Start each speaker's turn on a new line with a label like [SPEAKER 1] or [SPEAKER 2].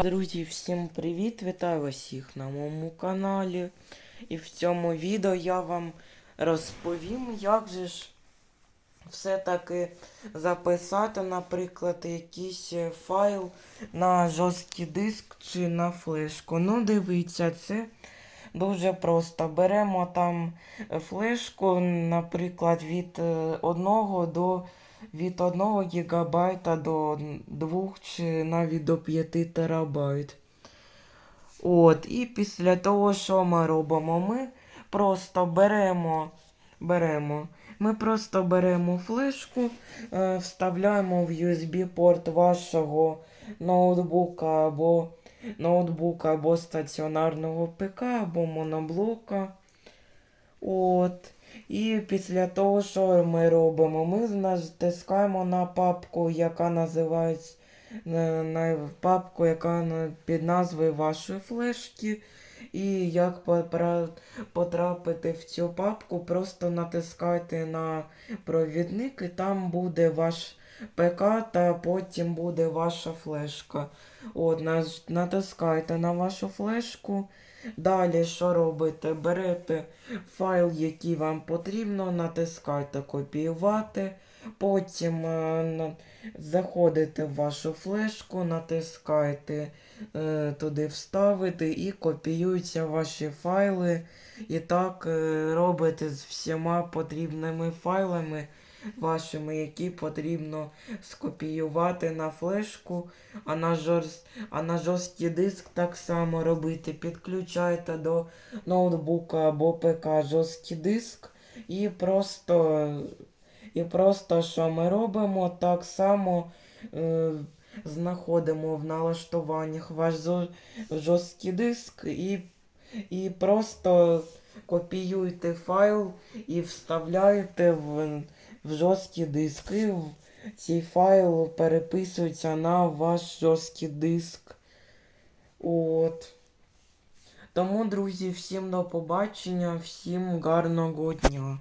[SPEAKER 1] Друзі, всім привіт! Вітаю всіх на моєму каналі. І в цьому відео я вам розповім, як же ж все-таки записати, наприклад, якийсь е, файл на жорсткий диск чи на флешку. Ну, дивіться, це дуже просто. Беремо там е, флешку, наприклад, від 1 до від 1 гігабайта до 2 чи навіть до 5 терабайт. От, і після того, що ми робимо, ми просто беремо, беремо, ми просто беремо флешку, е, вставляємо в USB-порт вашого ноутбука або ноутбука або стаціонарного ПК, або моноблока. От. І після того, що ми робимо, ми натискаємо на папку, яка називається на, на папку, яка під назвою вашої флешки. І як потрапити в цю папку, просто натискайте на провідник, і там буде ваш ПК, та потім буде ваша флешка. От, Натискаєте на вашу флешку. Далі що робите? Берете файл, який вам потрібно, натискайте копіювати. Потім е, заходите в вашу флешку, натискайте е, туди вставити і копіюються ваші файли. І так е, робите з всіма потрібними файлами вашими, які потрібно скопіювати на флешку, а на, жорст... а на жорсткий диск так само робити. Підключайте до ноутбука або ПК жорсткий диск і просто, і просто що ми робимо, так само е, знаходимо в налаштуваннях ваш жорсткий диск і, і просто копіюєте файл і вставляєте в, в жорсткий диск. І цей файл переписується на ваш жорсткий диск. От. Тому, друзі, всім до побачення, всім гарного дня.